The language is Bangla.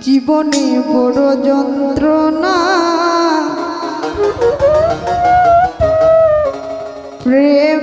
জীবনে বড় যন্ত্রণা। প্রেম